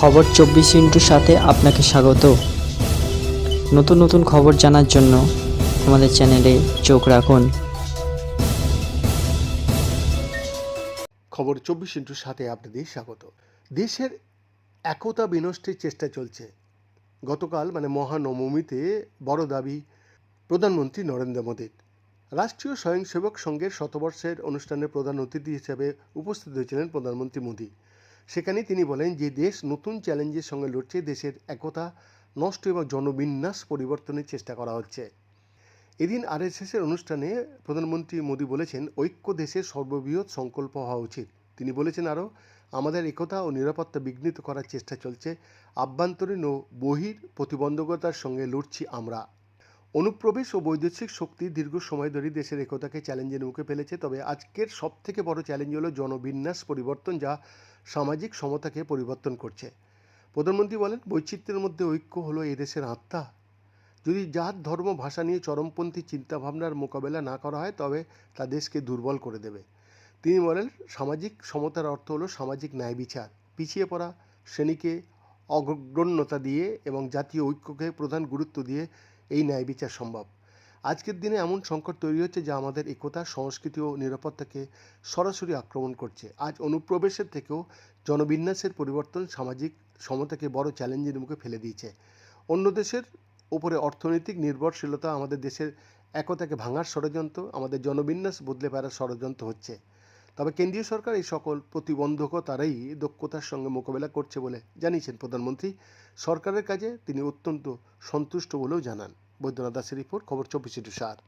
খবর চব্বিশ ইন্টুর সাথে আপনাকে স্বাগত। নতুন নতুন খবর জানার জন্য আমাদের চ্যানেলে চোখ রাখুন। খবর চব্বিশ ইন্টুর সাথে আপনাদের স্বাগত। দেশের একতা বিনষ্টের চেষ্টা চলছে। গতকাল মানে মহানবমীতে, বড় দাবি প্রধানমন্ত্রী নরেন্দ্র মোদীর। রাষ্ট্রীয় স্বয়ংসেবক সংঘের শতবর্ষের অনুষ্ঠানে প্রধান অতিথি হিসেবে উপস্থিত হয়েছিলেন প্রধানমন্ত্রী মোদী। সেখানে তিনি বলেন যে দেশ নতুন চ্যালেঞ্জের সঙ্গে লড়ছে, দেশের একতা নষ্ট এবং জনবিন্যাস পরিবর্তনের চেষ্টা করা হচ্ছে। এদিন আরএসএসের অনুষ্ঠানে প্রধানমন্ত্রী মোদী বলেছেন, ঐক্য দেশের সর্ববৃহৎ সংকল্প হওয়া উচিত। তিনি বলেছেন আরও, আমাদের একতা ও নিরাপত্তা বিঘ্নিত করার চেষ্টা চলছে। আভ্যন্তরীণ ও বহির প্রতিবন্ধকতার সঙ্গে লড়ছি আমরা। অনুপ্রবেশ ও বৈদেশিক শক্তি দীর্ঘ সময় ধরে দেশের একতাকে চ্যালেঞ্জের মুখে ফেলেছে, তবে আজকের সবথেকে বড় চ্যালেঞ্জ হলো জনবিন্যাস পরিবর্তন যা সামাজিক সমতাকে পরিবর্তন করছে। প্রধানমন্ত্রী বলেন, বৈচিত্র্যের মধ্যে ঐক্য হলো এদেশের আত্মা। যদি জাত, ধর্ম, ভাষা নিয়ে চরমপন্থী চিন্তাভাবনার মোকাবেলা না করা হয়, তবে তা দেশকে দুর্বল করে দেবে। তিনি বলেন, সামাজিক সমতার অর্থ হলো সামাজিক ন্যায় বিচার। পিছিয়ে পড়া শ্রেণীকে অগ্রণ্যতা দিয়ে এবং জাতীয় ঐক্যকে প্রধান গুরুত্ব দিয়ে এই ন্যায় বিচার সম্ভব। আজকের দিনে এমন সংকট তৈরি হচ্ছে যা আমাদের একতা, সংস্কৃতি ও নিরাপত্তাকে সরাসরি আক্রমণ করছে। আজ অনুপ্রবেশের থেকেও জনবিন্যাসের পরিবর্তন সামাজিক সমতাকে বড় চ্যালেঞ্জের মুখে ফেলে দিয়েছে। অন্য দেশের উপরে অর্থনৈতিক নির্ভরশীলতা আমাদের দেশের একতাকে ভাঙার ষড়যন্ত্র, আমাদের জনবিন্যাস বদলে ফেলার ষড়যন্ত্র হচ্ছে। তবে কেন্দ্রীয় সরকার এই সকল প্রতিবন্ধকতারই দক্ষতার সঙ্গে মোকাবেলা করছে বলে জানিয়েছেন প্রধানমন্ত্রী। সরকারের কাজে তিনি অত্যন্ত সন্তুষ্ট বলেও জানান। বৈদ্যনাথ দাসের রিপোর্ট, খবর চব্বিশে টু সাত